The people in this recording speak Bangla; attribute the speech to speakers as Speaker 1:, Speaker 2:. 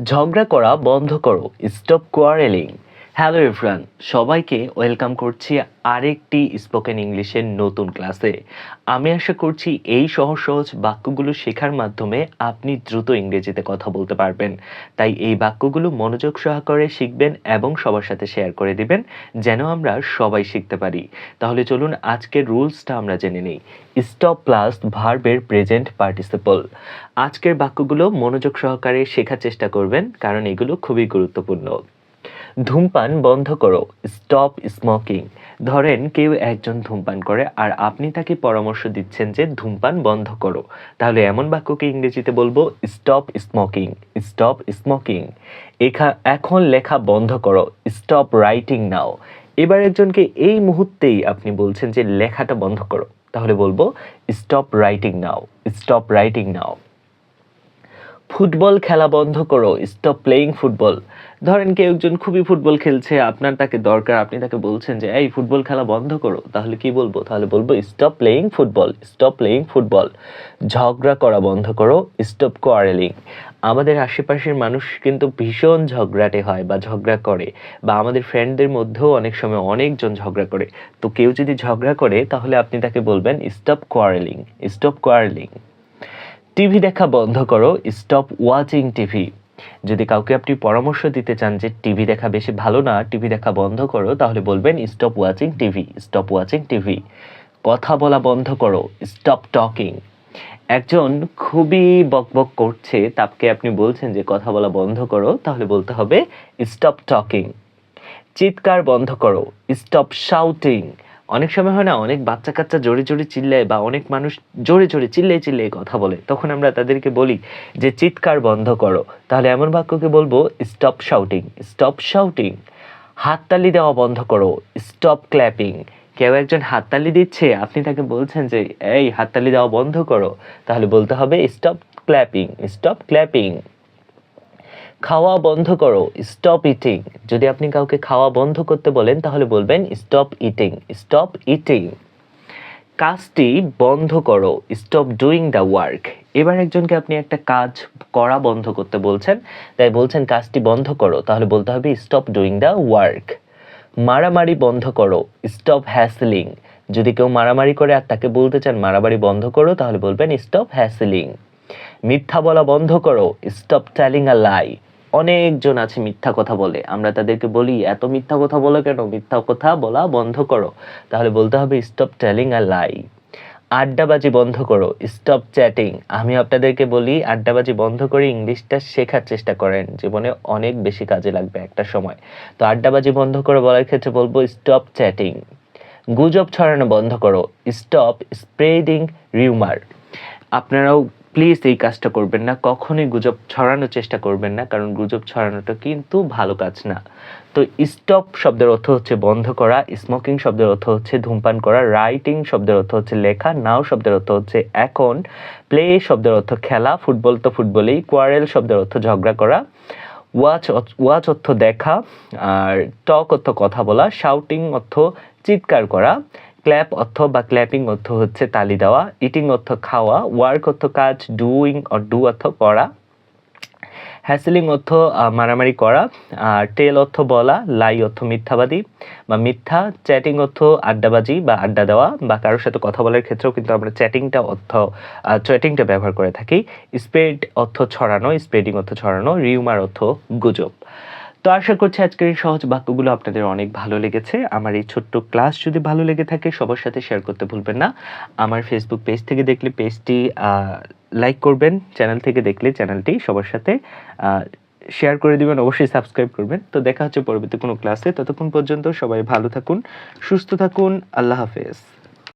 Speaker 1: ঝগড়া করা বন্ধ করো স্টপ কোয়ারেলিং হ্যালো এভরান সবাইকে ওয়েলকাম করছি আরেকটি স্পোকেন ইংলিশের নতুন ক্লাসে আমি আশা করছি এই সহজ সহজ বাক্যগুলো শেখার মাধ্যমে আপনি দ্রুত ইংরেজিতে কথা বলতে পারবেন। তাই এই বাক্যগুলো মনোযোগ সহকারে শিখবেন এবং সবার সাথে শেয়ার করে দিবেন, যেন আমরা সবাই শিখতে পারি। তাহলে চলুন আজকের রুলসটা আমরা জেনে নিই। স্টপ প্লাস ভার্বের প্রেজেন্ট পার্টিসিপল আজকের বাক্যগুলো মনোযোগ সহকারে শেখার চেষ্টা করবেন, কারণ এগুলো খুবই গুরুত্বপূর্ণ। ধূমপান বন্ধ করো। স্টপ স্মোকিং ধরেন কেউ একজন ধূমপান করে আর আপনি তাকে পরামর্শ দিচ্ছেন যে ধূমপান বন্ধ করো। তাহলে এমন বাক্যকে ইংরেজিতে বলব স্টপ স্মোকিং স্টপ স্মোকিং এখা, এখন লেখা বন্ধ করো স্টপ রাইটিং নাও এবার একজনকে এই মুহূর্তেই আপনি বলছেন যে লেখাটা বন্ধ করো। তাহলে বলব stop writing now stop writing now football খেলা বন্ধ করো স্টপ প্লেয়িং ফুটবল ধরেন কেউ একজন খুবই ফুটবল খেলছে, আপনার তাকে দরকার, আপনি তাকে বলছেন যে, এই, ফুটবল খেলা বন্ধ করো, তাহলে কি বলব? তাহলে বলব stop playing football stop playing football ঝগড়া করা বন্ধ করো স্টপ কোয়ারেলিং আমাদের আশেপাশের মানুষ কিন্তু ভীষণ ঝগড়াটে হয় বা ঝগড়া করে, বা আমাদের ফ্রেন্ডদের মধ্যেও অনেক সময় অনেকজন ঝগড়া করে। তো কেউ যদি ঝগড়া করে, তাহলে আপনি তাকে বলবেন stop quarrelling stop quarrelling TV দেখা বন্ধ করো স্টপ ওয়াচিং টিভি। যদি কাউকে আপনি পরামর্শ দিতে চান যে টিভি দেখা বেশি ভালো না, টিভি দেখা বন্ধ করো, তাহলে বলবেন stop watching TV stop watching TV. কথা বলা বন্ধ করো স্টপ টকিং একজন খুবই বকবক করছে তাকে আপনি বলছেন যে কথা বলা বন্ধ করো, তাহলে বলতে হবে স্টপ টকিং চিৎকার বন্ধ করো স্টপ শাউটিং অনেক সময় হয় না, অনেক বাচ্চা কাচ্চা জোরে জোরে চিল্লায় বা অনেক মানুষ জোরে জোরে চিল্লে চিল্লে কথা বলে। তখন আমরা তাদেরকে বলি যে, চিৎকার বন্ধ করো। তাহলে এমন বাক্যকে বলব স্টপ শাউটিং স্টপ শাউটিং হাততালি দেওয়া বন্ধ করো স্টপ ক্ল্যাপিং কেউ একজন হাততালি দিচ্ছে, আপনি তাকে বলছেন যে, এই হাততালি দেওয়া বন্ধ করো। তাহলে বলতে হবে স্টপ ক্ল্যাপিং স্টপ ক্ল্যাপিং খাওয়া বন্ধ করো স্টপ ইটিং যদি আপনি কাউকে খাওয়া বন্ধ করতে বলেন, তাহলে বলবেন স্টপ ইটিং স্টপ ইটিং কাজটি বন্ধ করো স্টপ ডুইং দ্য ওয়ার্ক এবার একজনকে আপনি একটা কাজ করা বন্ধ করতে বলছেন, তাই বলছেন, কাজটি বন্ধ করো, তাহলে বলতে হবে স্টপ ডুইং দ্য ওয়ার্ক মারামারি বন্ধ করো স্টপ হ্যাসলিং যদি কেউ মারামারি করে আর তাকে বলতে চান, মারামারি বন্ধ করো, তাহলে বলবেন স্টপ হ্যাসলিং মিথ্যা বলা বন্ধ করো স্টপ টেলিং আ লাই অনেকজন আছে মিথ্যা কথা বলে। আমরা তাদেরকে বলি, এত মিথ্যা কথা বলো কেন? মিথ্যা কথা বলা বন্ধ করো। তাহলে বলতে হবে স্টপ টেলিং আ লাই আড্ডাবাজি বন্ধ করো। স্টপ চ্যাটিং আমি আপনাদেরকে বলি, আড্ডাবাজি বন্ধ করে ইংলিশটা শেখার চেষ্টা করেন। জীবনে অনেক বেশি কাজে লাগবে একটা সময়। তো আড্ডাবাজি বন্ধ করে বলার ক্ষেত্রে বলব স্টপ চ্যাটিং গুজব ছড়ানো বন্ধ করো। স্টপ স্প্রেডিং রিউমার আপনারাও প্লিজ এই কাজটা করবেন না, কখনোই গুজব ছড়ানোর চেষ্টা করবেন না, কারণ গুজব ছড়ানোটা কিন্তু ভালো কাজ না। তো স্টপ শব্দের অর্থ হচ্ছে বন্ধ করা স্মোকিং শব্দের অর্থ হচ্ছে ধূমপান করা রাইটিং শব্দের অর্থ হচ্ছে লেখা নাও শব্দের অর্থ হচ্ছে এখন প্লে শব্দের অর্থ খেলা ফুটবল তো ফুটবলেই কোয়ারেল শব্দের অর্থ ঝগড়া করা ওয়াচ ওয়াচ অর্থ দেখা, আর টক অর্থ কথা বলা শাউটিং অর্থ চিৎকার করা ক্ল্যাপ অর্থ বা ক্ল্যাপিং অর্থ হচ্ছে তালি দেওয়া, ইটিং অর্থ খাওয়া, ওয়ার্ক অর্থ কাজ, ডুইং অর ডু অর্থ করা, হ্যাসেলিং অর্থ মারামারি করা টেল অর্থ বলা, লাই অর্থ মিথ্যাবাদী বা মিথ্যা, চ্যাটিং অর্থ আড্ডাবাজি বা আড্ডা দেওয়া বা কারোর সাথে কথা বলার ক্ষেত্রেও কিন্তু আমরা চ্যাটিংটা অর্থ চ্যাটিংটা ব্যবহার করে থাকি। স্প্রেড অর্থ ছড়ানো, স্প্রেডিং অর্থ ছড়ানো, রিউমার অর্থ গুজব। তো আশা করছি আজকের এই সহজ বাক্যগুলো আপনাদের অনেক ভালো লেগেছে। আমার এই ছোট্ট ক্লাস যদি ভালো লেগে থাকে, সবার সাথে শেয়ার করতে ভুলবেন না। আমার ফেসবুক পেজ থেকে দেখলে পেজটি লাইক করবেন। চ্যানেল থেকে দেখলে চ্যানেলটি সবার সাথে শেয়ার করে দিবেন, অবশ্যই সাবস্ক্রাইব করবেন। তো দেখা হচ্ছে পরবর্তী কোনো ক্লাসে ততক্ষণ পর্যন্ত সবাই ভালো থাকুন, সুস্থ থাকুন। আল্লাহ হাফেজ।